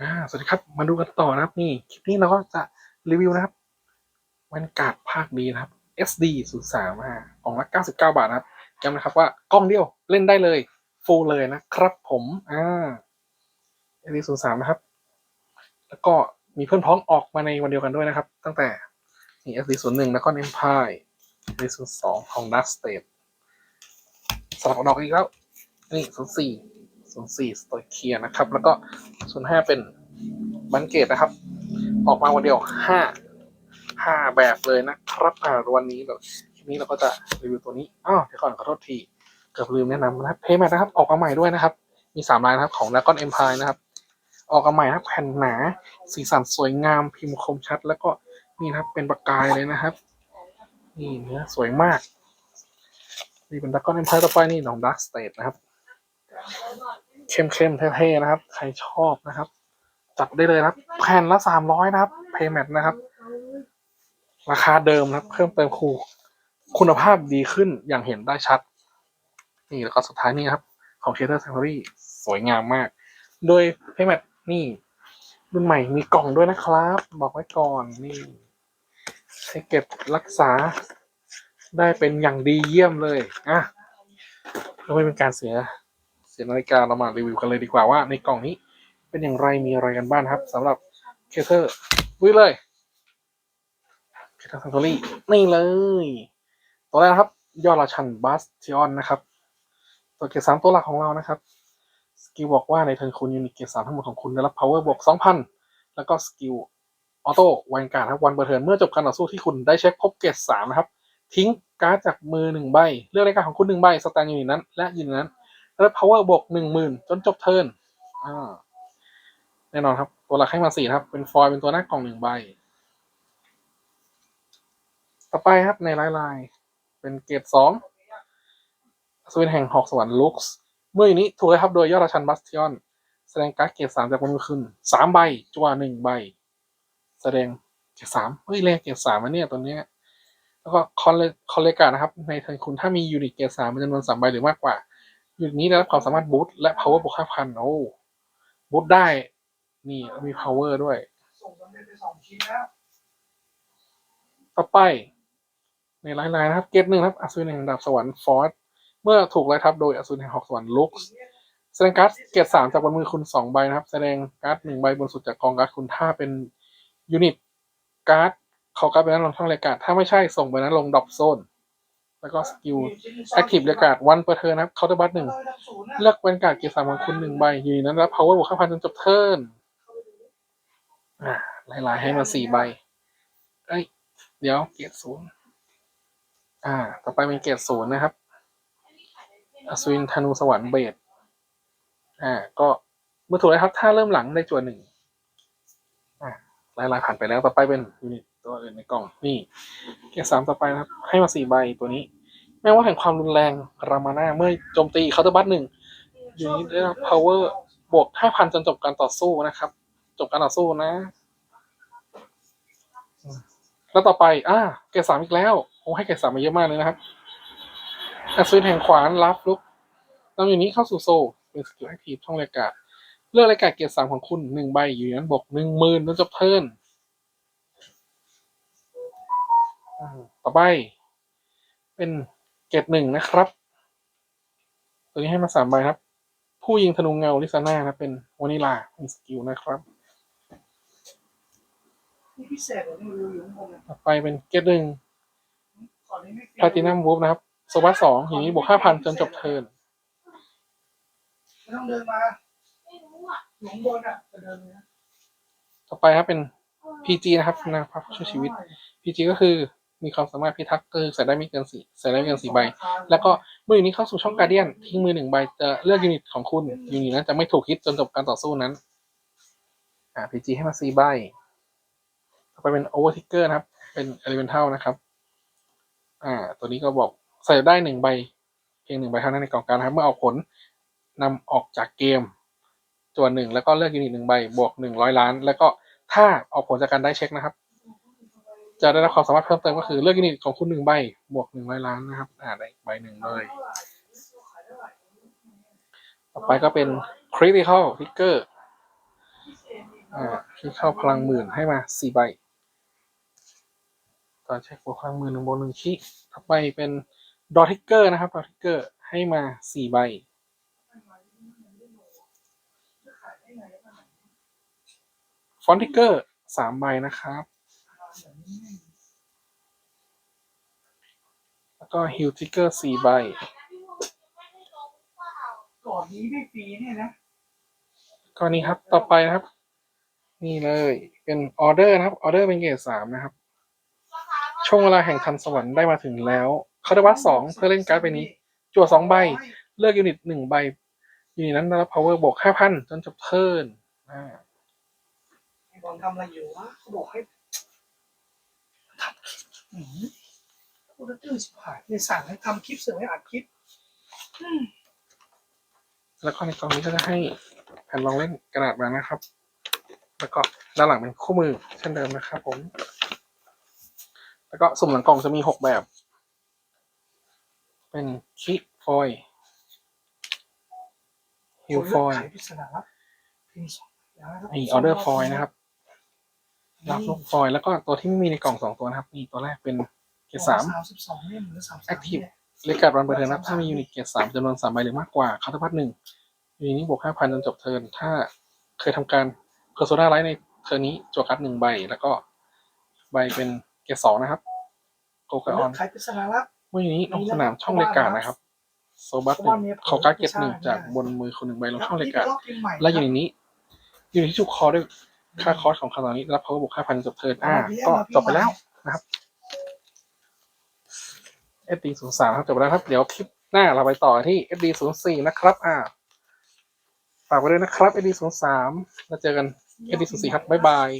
อ่าสวัสดีครับ มาดูกันต่อนะครับ นี่คลิปนี้เราก็จะรีวิวนะครับแวนกาดภาคดีนะครับ SD 0 3อ่ากล่องละ99 บาทนะครับย้ำนะครับว่ากล้องเดียวเล่นได้เลยฟูลเลยนะครับ ผมอ่า SD 0 3นะครับ แล้วก็มีเพื่อนพ้องออกมาในวันเดียวกันด้วยนะครับ ตั้งแต่นี่ SD 0 1แล้วก็ Empire SD 0 2ของ Dark State สลับดอกอีกแล้ว นี่ 04 04สโตเคียนะครับ แล้วก็05เป็นบันเกตนะครับ ออกมาวันเดียว5 5แบบเลยนะครับอ่าวันนี้เราคลิปนี้เราก็จะรีวิวตัวนี้อ้าวเดี๋ยวก่อนขอโทษทีเกือบลืมแนะนำนะเพย์แมทนะครับ ออกมาใหม่ด้วยนะครับ มี3ลายนะครับของ Dragon Empire นะครับ ออกมาใหม่นะแผ่นหนา สีสันสวยงามพิมพ์คมชัด แล้วก็นี่นะครับเป็นประกายเลยนะครับนี่เนื้อสวยมากนี่เป็น Dragon Empire ต่อไปนี่ของ Dark State นะครับ เข้มๆเท่ๆนะครับ ใครชอบนะครับ จัดได้เลยครับแผ่นละสามร้อยนะครับเพย์แมทนะครับ ราคาเดิมนะครับ เพิ่มเติมคูคุณภาพดีขึ้นอย่างเห็นได้ชัด นี่แล้วก็สุดท้ายนี่ครับ ของเชเ t อร์ s ซ n น u รี่สวยงามมาก โดยเพย์แมทนี่รุ่นใหม่มีกล่องด้วยนะครับ บอกไว้ก่อนนี่ให้เก็บรักษาได้เป็นอย่างดีเยี่ยมเลยอะเพื่อไม่เป็นการเสีย สียนาฬิกาเรามารีวิวกันเลยดีกว่าว่าในกล่องนี้เป็นอย่างไรมีอะไรกันบ้างครับสำหรับเคเทอร์วิ่เลยเคเทอร์ซันโตรี่นี่เลยตัวแรกนะครับ ยอดราชันบัสติออนนะครับ ตัวเกียร์สามตัวหลักของเรานะครับสกิลบอกว่าในเทิร์นคุณยูนิตเกียร์สามทั้งหมดของคุณได้รับ power บวกสองพันแล้วก็สกิลออโต้วันการครับวันเบอร์เทิร์นเมื่อจบการต่อสู้ที่คุณได้เช็คพบเกียร์สามนะครับ ทิ้งการ์ดจากมือหนึ่งใบ เลือกรายการของคุณหนึ่งใบสแตนยูนิตนั้น และยูนิตนั้น แล้ว power บวกหนึ่งหมื่นจนจบเทิร์นอ่าแน่นอนครับ ตัวหลักให้มาสี่ครับ เป็นฟอยเป็นตัวหน้ากล่องหนึ่งใบ ต่อไปครับในลายลายเป็นเกรดสองสวินแห่งหอกสวรรค์ลุกส์เมื่ออยู่นี้ถูกเลยครับโดยยอดราชันบัสติออน แสดงการ์ดเกรดสามจากบนมือขึ้นสามใบจัวหนึ่งใบ แสดงเกรดสามเฮ้ยเลขเกรดสามอันเนี้ยตัวเนี้ยแล้วก็คอนเลคอนเลกานะครับ ในเทิร์นคุณถ้ามียูนิตเกรดสามเป็นจำนวนสามใบหรือมากกว่า ยูนิตนี้ได้รับความสามารถบูตและ power บวกห้าพันโอ้บูตได้ นี่มี power ด้วยส่งสำเร็จไปสองชีนแล้วต่อไป ในไลน์ไลน์นะครับ เกตหนึ่งครับอัศวินแห่งดาบสวรรค์ฟอร์สเมื่อถูกไล่ทับโดยอัศวินแห่งหอกสวรรค์ลุกแสดงการ์ดเกตสามจากบนมือคุณสองใบนะครับ แสดงการ์ดหนึ่งใบบนสุดจากกองการ์ดคุณถ้าเป็นยูนิตการ์ดเขาการ์ดไปนั้นลงช่องรายการถ้าไม่ใช่ส่งไปนั้นลงดรอปโซน แล้วก็สกิลแอคทีฟเรียกการ์ดวันเปอร์เทิร์นะครับเคาน์เตอร์บัตหนึ่งเลือกเป็นการ์ดเกียร์สามของคุณหนึ่งใบอยู่ในนั้นรับ power บวกห้าพันจนจบเทิร์นอ่าหลายๆให้มาสี่ใบเอ้ยเดี๋ยวเกียร์ศูนย์อ่า ต่อไปเป็นเกียร์ศูนย์นะครับอสุวินธนูสวรรค์เบสอ่า ก็เมื่อถูกแล้วครับ ถ้าเริ่มหลังได้จวนหนึ่งอ่าหลายๆผ่านไปแล้วต่อไปเป็นยูนิต ตัวอื่นในกล่อง นี่เกียร์สามต่อไปนะครับ ให้มาสี่ใบตัวนี้ แม้ว่าแห่งความรุนแรงรามาน่าเมื่อโจมตีเคาน์เตอร์บัตหนึ่งอยู่นิตได้รับ power บวกห้าพันจนจบการต่อสู้นะครับ จบการต่อสู้นะ แล้วต่อไป อ่าเกรดสามอีกแล้วโอ้ให้เกรดสามมาเยอะมากเลยนะครับอัศวินแห่งขวานรับลุกนำอยู่นี้เข้าสู่โซเป็นสกิลแอคทีฟช่องรายการเลือกรายการเกียรติสามของคุณหนึ่งใบอยู่นนั้นบวกหนึ่งหมื่นจนจบเทิร์น ต่อไป เป็นเกรดหนึ่งนะครับ ตัวนี้ให้มาสามใบครับ ผู้ยิงธนูเงาลิซาน่านะเป็นวานิลามีสกิลนะครับนี่พิเศษเหรอนี่ดูอยู่ข้างบนนะต่อไปเป็นเกรดหนึ่งก่อนนี้ไม่พาตินัมวูฟนะครับโซบัสสองอย่างนี้บวกห้าพันจนจบเทิร์นไม่ต้องเดินมาอยู่ข้างบนอะจะเดินเลยนะต่อไปครับเป็น PG นะครับนะครับช่วยชีวิต PG ก็คือ มีความสามารถพิทักษ์ก็คือใส่ได้ไม่เกินสี่ใส่ได้ไม่เกินสี่ใบ แล้วก็เมื่ออยู่นี้เข้าสู่ช่องการเดียนทิ้งมือหนึ่งใบจะเลือกยูนิตของคุณยูนิตนั้นจะไม่ถูกฮิตจนจบการต่อสู้นั้น อ่า PG ให้มาสี่ใบต่อไปเป็น Overticker นะครับ เป็น Elemental นะครับ อ่า ตัวนี้ก็บอกใส่ได้หนึ่งใบ เพียงหนึ่งใบเท่านั้นในกล่องการนะครับเมื่อเอาผลนำออกจากเกมจวนหนึ่งแล้วก็เลือกยูนิตหนึ่งใบ บวกหนึ่งร้อยล้าน แล้วก็ถ้าเอาผลจากการได้เช็คนะครับ จะได้รับความสามารถเพิ่มเติมก็คือเลือกยูนิตของคุณหนึ่งใบบวกหนึ่งร้อยล้านนะครับ อ่าได้อีกใบหนึ่งเลย ต่อไปก็เป็น critical figure พิเศษมีอ่าที่เข้าพลังหมื่นให้มาสี่ใบตอนเช็คบวกพลังหมื่นหนึ่งบนหนึ่งชิถัดไปเป็นดอทิกเกอร์นะครับดอทิกเกอร์ให้มาสี่ใบฟอนติกเกอร์สามใบนะครับ แล้วก็ฮิลทิกเกอร์สี่ใบ ก่อนนี้ได้ฟรีเนี่ยนะก็นี้ครับ ต่อไปนะครับ นี่เลย เป็นออเดอร์นะครับ ออเดอร์เป็นเกรดสามนะครับ ช่วงเวลาแห่งทันสวรรค์ได้มาถึงแล้วคาร์ดวัตสองเพื่อเล่นการ์ดใบนี้ จั่วสองใบ เลือกยูนิตหนึ่งใบ ยูนิตนั้นได้รับ power บวกห้าพันจนจบเทิร์นอ่า ไอ้บอลทำอะไรอยู่วะเขาบอกให้ทำคลิปอืม พูดแล้วตื้อชิบหายในสั่งให้ทำคลิปเสือให้อัดคลิปอืมแล้วก็ในกล่องนี้ก็จะให้แผ่นรองเล่นกระดาษมานะครับ แล้วก็ด้านหลังเป็นคู่มือเช่นเดิมนะครับผม แล้วก็สุ่มหลังกล่องจะมีหกแบบ เป็นคิฟอยฮิลฟอยไขปริศนาลับพิมพ์สองแล้วนะครับมีออเดอร์ฟอยนะครับ รับลูกฟอยล์แล้วก็ตัวที่ไม่มีในกล่องสองตัวนะครับ มีตัวแรกเป็นเกรดสามสิบสองเล่มหรือสามสิบ Active เลขการวันเปิดเทิร์นนะครับถ้ามียูนิตเกรดสามจำนวนสามใบหรือมากกว่าคาร์ดพัทหนึ่งยูนิตนี้บวกห้าพันจนจบเทิร์นถ้าเคยทำการเพอร์โซนาไลท์ในเทิร์นนี้จั่วการ์ดหนึ่งใบแล้วก็ใบเป็นเกรดสองนะครับโกกาออนไขปริศนาลับเมื่อยูนิตลงสนามช่องเลกาดนะครับโซบัสหนึ่งขอการ์ดเกรดหนึ่งจากบนมือคนหนึ่งใบลงช่องเลกาดและยูนิตนี้ยูนิตที่ถูกคอด้วย ค่าคอร์สของคาตอนนี้รับเขาบวกห้าพันจบเทิร์นอ่า ก็จบไปแล้วนะครับเอสดีศูนย์สามครับจบไปแล้วครับ เดี๋ยวคลิปหน้าเราไปต่อที่เอสดีศูนย์สี่นะครับ อ่าฝากไว้ด้วยนะครับเอสดีศูนย์สามแล้วเจอกันเอสดีศูนย์สี่ครับบ๊ายบาย